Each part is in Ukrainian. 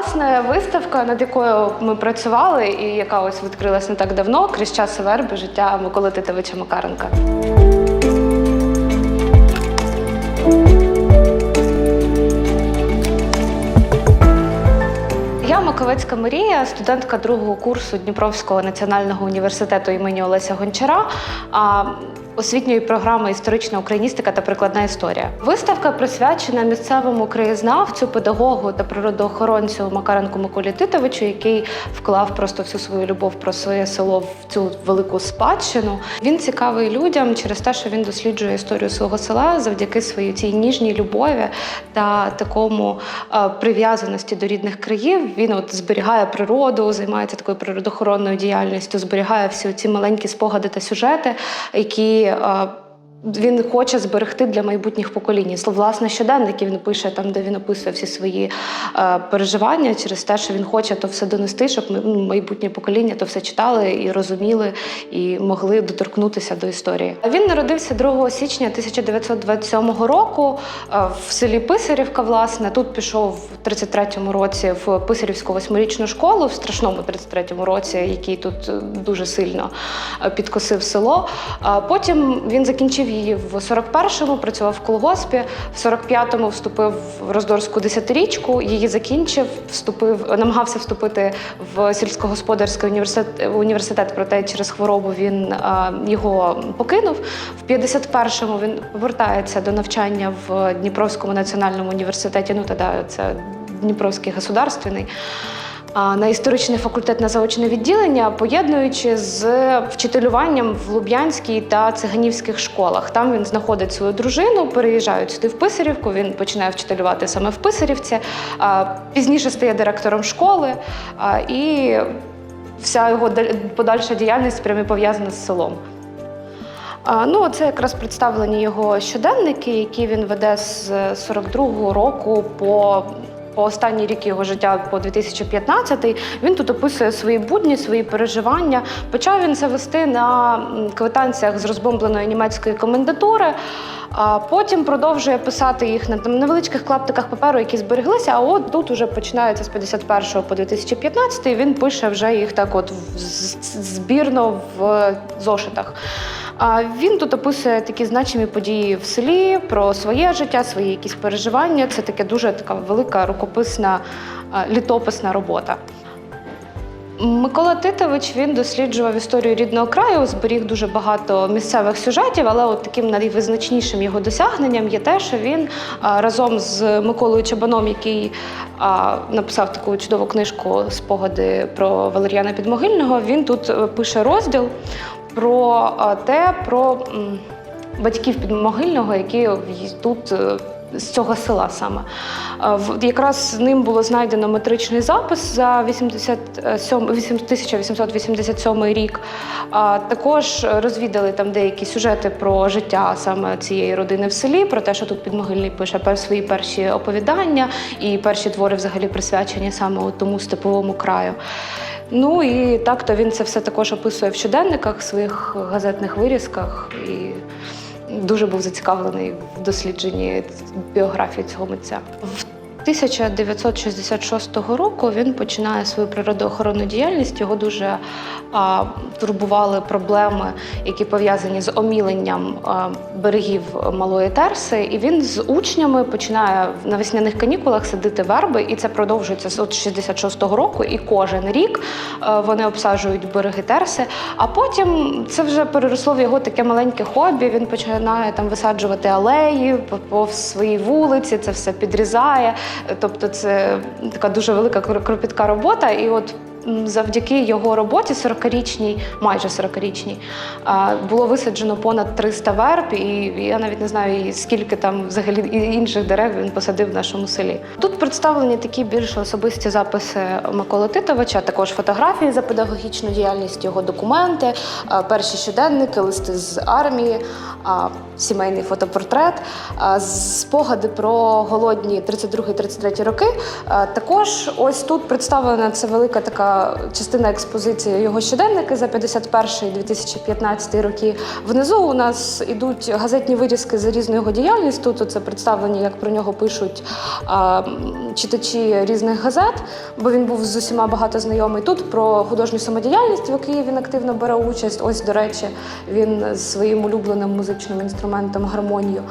Власне, виставка, над якою ми працювали, і яка ось відкрилась не так давно, крізь часи верби життя Миколи Титовича Макаренка. Я Маковецька Марія, студентка другого курсу Дніпровського національного університету імені Олеся Гончара. Освітньої програми історична україністика та прикладна історія. Виставка присвячена місцевому краєзнавцю, педагогу та природоохоронцю Макаренку Миколі Титовичу, який вклав просто всю свою любов про своє село в цю велику спадщину. Він цікавий людям через те, що він досліджує історію свого села завдяки своїй цій ніжній любові та такому е, прив'язаності до рідних країв. Він от зберігає природу, займається такою природоохоронною діяльністю, зберігає всі ці маленькі спогади та сюжети, які е, він хоче зберегти для майбутніх поколінь. Власне, щоденники він пише там, де він описує всі свої е, переживання через те, що він хоче то все донести, щоб ми- ну, майбутнє покоління то все читали і розуміли, і могли доторкнутися до історії. Він народився 2 січня 1927 року е, в селі Писарівка. Власне, тут пішов в 33-му році в Писарівську восьмирічну школу, в страшному 33-му році, який тут е, дуже сильно е, підкосив село. Потім він закінчив її в 41-му, працював в колгоспі. В 45-му вступив в Роздорську десятирічку. Її закінчив, вступив, намагався вступити в сільськогосподарський університет, університет, проте через хворобу він а, його покинув. В 51-му він повертається до навчання в Дніпровському національному університеті. Ну тоді це Дніпровський государственний. На історичний факультет на заочне відділення, поєднуючи з вчителюванням в Луб'янській та циганівських школах. Там він знаходить свою дружину, переїжджають сюди в Писарівку. Він починає вчителювати саме в Писарівці. Пізніше стає директором школи і вся його подальша діяльність прямо пов'язана з селом. Ну, це якраз представлені його щоденники, які він веде з 42-го року по. По останній рік його життя, по 2015, він тут описує свої будні, свої переживання. Почав він це вести на квитанціях з розбомбленої німецької комендатури, а потім продовжує писати їх на там, невеличких клаптиках паперу, які збереглися. А от тут уже починається з 51 по 2015, і він пише вже їх так, от збірно в зошитах. А він тут описує такі значимі події в селі, про своє життя, свої якісь переживання. Це таке дуже така велика рукописна літописна робота. Микола Титович він досліджував історію рідного краю, зберіг дуже багато місцевих сюжетів, але от таким найвизначнішим його досягненням є те, що він разом з Миколою Чабаном, який написав таку чудову книжку Спогади про Валеріана Підмогильного, він тут е, пише розділ про те, про батьків Підмогильного, які тут. е, З цього села саме в- якраз ним було знайдено метричний запис за 87, 1887 рік. Також розвідали там деякі сюжети про життя саме цієї родини в селі, про те, що тут підмогильний пише свої перші оповідання і перші твори взагалі присвячені саме тому степовому краю. Ну і так то він це все також описує в щоденниках, своїх газетних вирізках і дуже був зацікавлений в дослідженні біографії цього митця. В 1966 року він починає свою природоохоронну діяльність. Його дуже а, турбували проблеми, які пов'язані з оміленням а, берегів Малої Терси. І він з учнями починає на весняних канікулах садити верби, і це продовжується з от 66-го року. І кожен рік е, вони обсаджують береги Терси. А потім це вже переросло в його таке маленьке хобі. Він починає там висаджувати алеї по, по своїй вулиці, це все підрізає. Тобто, це така дуже велика кро- кропітка робота. І от завдяки його роботі, 40-річній, майже 40-річній, було висаджено понад 300 верб, і я навіть не знаю, скільки там взагалі інших дерев він посадив в нашому селі. Тут представлені такі більш особисті записи Миколи Титовича, також фотографії за педагогічну діяльність, його документи, перші щоденники, листи з армії, сімейний фотопортрет, спогади про голодні 32-33 роки. Також ось тут представлена це велика така частина експозиції його щоденники за 51-2015 роки. Внизу у нас ідуть газетні вирізки за різну його діяльність. Тут це представлені, як про нього пишуть читачі різних газет, бо він був з усіма багато знайомий. Тут про художню самодіяльність, в якій він активно бере участь. Ось, до речі, він з своїм улюбленим музичним інструментом гармонію.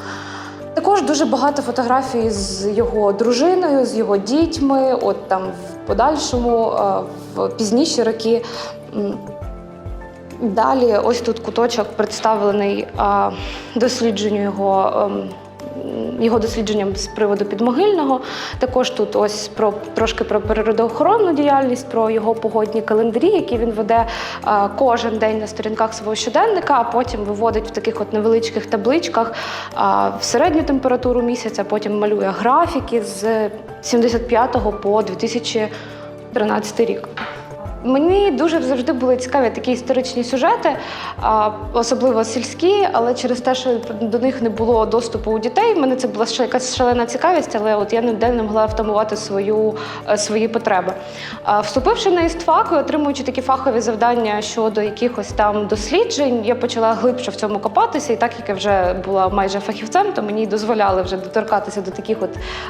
Також дуже багато фотографій з його дружиною, з його дітьми. От там в подальшому, е, в пізніші роки. Далі, ось тут куточок представлений дослідженню його. Його дослідженням з приводу підмогильного. Також тут ось про трошки про природоохоронну діяльність, про його погодні календарі, які він веде а, кожен день на сторінках свого щоденника, а потім виводить в таких от невеличких табличках а, в середню температуру місяця, потім малює графіки з 75 по 2013 рік. Мені дуже завжди були цікаві такі історичні сюжети, особливо сільські, але через те, що до них не було доступу у дітей, в мене це була ще якась шалена цікавість, але от я ніде не могла втамувати свою, е, свої потреби. Вступивши на істфак і отримуючи такі фахові завдання щодо якихось там досліджень, я почала глибше в цьому копатися, і так як я вже була майже фахівцем, то мені дозволяли вже доторкатися до таких от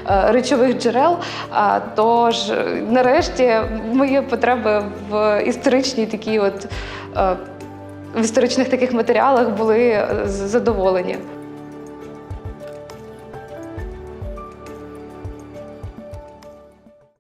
е, речових джерел. Тож, нарешті, мої потреби в історичній такій от. е, В історичних таких матеріалах були е, задоволені.